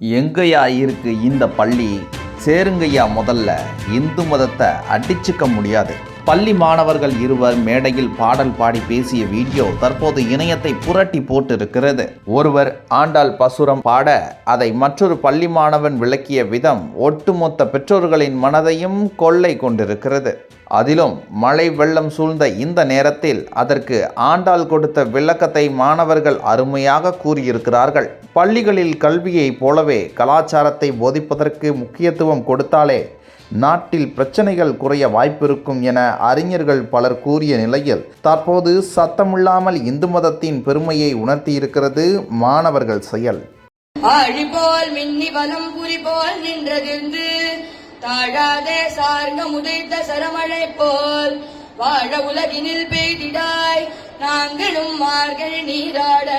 எங்கேயா இருக்கு இந்த பள்ளி? சேருங்கய்யா முதல்ல. இந்து மதத்தை அடிச்சுக்க முடியாது. பள்ளி மாணவர்கள் இருவர் மேடையில் பாடல் பாடி பேசிய வீடியோ தற்போது இணையத்தை புரட்டி போட்டிருக்கிறது. ஒருவர் ஆண்டாள் பசுரம் பாட அதை மற்றொரு பள்ளி மாணவன் விளக்கிய விதம் ஒட்டுமொத்த பெற்றோர்களின் மனதையும் கொள்ளை கொண்டிருக்கிறது. அதிலும் மழை வெள்ளம் சூழ்ந்த இந்த நேரத்தில் அதற்கு ஆண்டாள் கொடுத்த விளக்கத்தை மாணவர்கள் அருமையாக கூறியிருக்கிறார்கள். பள்ளிகளில் கல்வியைப் போலவே கலாச்சாரத்தை போதிப்பதற்கு முக்கியத்துவம் கொடுத்தாலே நாட்டில் பிரச்சனைகள் குறைய வாய்ப்பிருக்கும் என அறிஞர்கள் பலர் கூறிய நிலையில் தற்போது சத்தமில்லாமல் இந்து மதத்தின் பெருமையை உணர்த்தியிருக்கிறது மாணவர்கள் செயல். அழிபோல் மின்னி வலம் புரி போல் நின்றதிருந்து தாழாதே சார்ந்த முதைத்த சரமழை போல் வாழ உலகினில் பெய்திடாய் நாங்களும் மார்கழி நீராட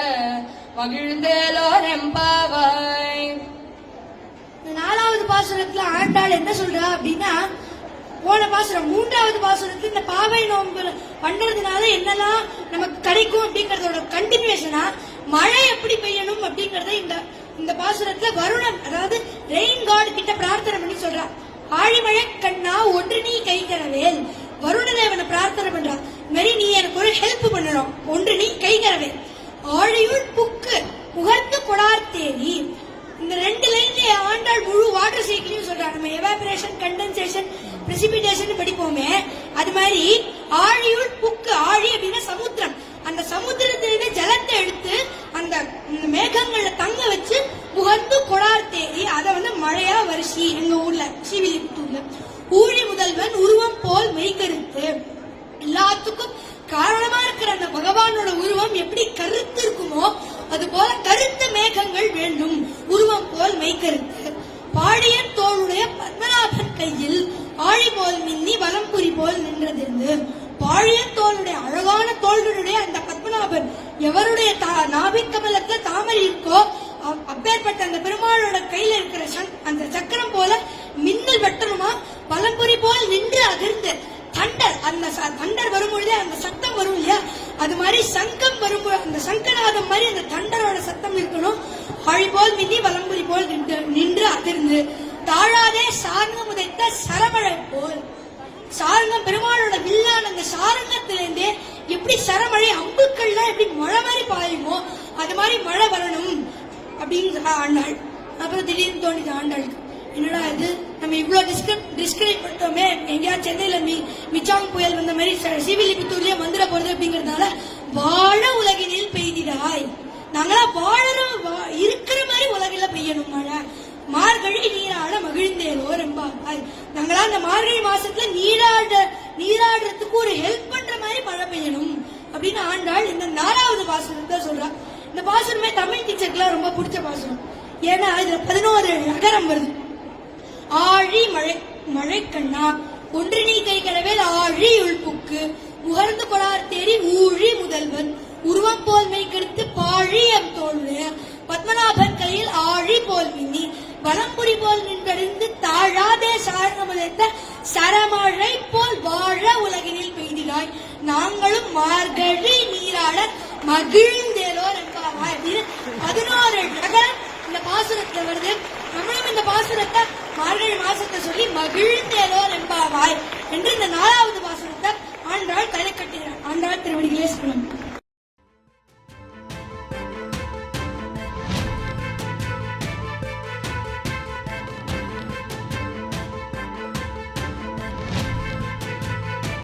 மகிழ்ந்தேலோர் எம்பாவாய் பாசுரத்துல ஆண்டாள் என்ன சொல்றா அப்படின்னா போன பாசுரம் மூன்றாவது பாசுரத்துல இந்த பாவை நோன்பு பண்றதுனால என்னெல்லாம் நமக்கு கிடைக்கும் அப்படிங்கறதோட கண்டினியூஷனா மழை எப்படி பெய்யணும் அப்படிங்கறத இந்த இந்த பாசுரத்துல வருணன் அதாவது ரெயின் காட் கிட்ட பிரார்த்தனை பண்ணி சொல்றா. ஆழிமழை கண்ணா ஒன்று நீ கை கரவேல். வருணதேவனை பிரார்த்தனை பண்றா. இந்த மாதிரி நீ எனக்கு ஒரு ஹெல்ப் பண்ணணும் ஒன்று நீ கை கரவேல். ஆழியுள் புக்கு புகழ்ந்து கொடார் தேரி லைன்ல முழு வாட்டர் சைக்கிளையும் சொல்றாங்க நம்ம எவாபரேஷன் கண்டென்சேஷன் பிரசிபிடேஷன் படிப்போமே. அது மாதிரி ஆழியுள் புக்கு ஆழி அப்படின்னா சமுத்திரம். அந்த சமுத்திரத்திலிருந்து ஜலத்தை எடுத்து அந்த மேகங்கள்ல தங்க வச்சு புகந்து கொடார் தேடி அதை வந்து மழையா வருஷி எங்க ஊர்ல ஸ்ரீவில்லிபுத்தூர்ல ஊழி முதல்வன் உருவம் போல் மெய்கருத்து எல்லாத்துக்கும் காரணமா இருக்கிற அந்த பகவானோட உருவம் எப்படி கருத்து இருக்குமோ அது போல கருத்த மேகங்கள் வேண்டும் உருவம் போல் மெய்கருத்து பாடியன் தோளுடைய பத்மநாபன் கையில் ஆழி போல் மின்னி வலம்புரி போல் நின்றதிருந்து பாழியத்தோளுடைய அழகான தோள்களுடைய அந்த பத்மநாபன் எவருடைய தா- நாபிக் தாமரை இருக்கோ அப்பேற்பட்ட அந்த பெருமாளோட கையில இருக்கிற அந்த சக்கரம் போல மின்னல் வெட்டணுமா? பலம்புரி போல் நின்று அதிர்ந்து தண்டர் அந்த ச- தண்டர் வரும்பொழுதே அந்த சத்தம் வரும் இல்லையா? அது மாதிரி சங்கம் வரும்போது அந்த சங்கநாதம் மாதிரி அந்த தண்டரோட சத்தம் இருக்கணும். அழி போல் மின்னி வலம்புரி போல் நின்று நின்று அதிர்ந்து தாழாதே சார்ந்த உதைத்த சரமழை போல். சாரங்கம் பெருமாளோட வில்லான அந்த சாரங்கத்திலிருந்தே எப்படி சரமழை அம்புக்கள்லாம் எப்படி மழை மாதிரி பாயுமோ அது மாதிரி மழை வரணும் அப்படின்னு ஆண்டாள். அப்புறம் திடீர்னு தோணிது ஆண்டாளுக்கு என்னடா இது? நம்ம இவ்வளவு டிஸ்கிரைப் டிஸ்கிரைப் பண்ணிட்டோமே. எங்கேயாவது சென்னையில மி மிச்சாங் புயல் வந்த மாதிரி ச- ஸ்ரீவில்லிபுத்தூர்லயே வந்துட போறது அப்படிங்கறதுனால வாழ உலகினில் பெய்திடாய். நாங்களா வாழற வா- இருக்கிற மாதிரி உலகில பெய்யணும் மழை. மார்கழி நீராட மகிழ்ந்தேலோ ரொம்ப நாங்களா அந்த மார்கழி மாசத்துல நீராட நீராடுறதுக்கு ஒரு ஹெல்ப் பண்ற மாதிரி மழை பெய்யணும் அப்படின்னு ஆண்டாள் இந்த நாலாவது பாசுரத்தை சொல்றா. இந்த பாசுரமே தமிழ் டீச்சருக்குலாம் ரொம்ப பிடிச்ச பாசுரம். ஏன்னா இதுல பதினோரு நகரம் வருது. ஆழி மழை மழை கண்ணா ஒன்று நீ கை கடவேல் ஆழி உள்புக்கு உகர்ந்து கொடார் தேரி ஊழி முதல்வன் உருவம் போல் மெய்கெடுத்து பாழி எம் தோல்வே பத்மநாபன் மின்னி போல் நின்றடைந்து தாழாதே சாரணமடைந்த சரமழை போல் வாழ உலகினில் பெய்தினாய் நாங்களும் மார்கழி நீராட மகிழ்ந்தேலோர் என்பாராய் அப்படின்னு பதினோரு நகரம் இந்த பாசுரத்துல வருது. நம்மளும் இந்த பாசுரத்தை மார்கழி மாசத்தை சொல்லி மகிழ்ந்தேலோர் என்பாவாய் என்று இந்த நாலாவது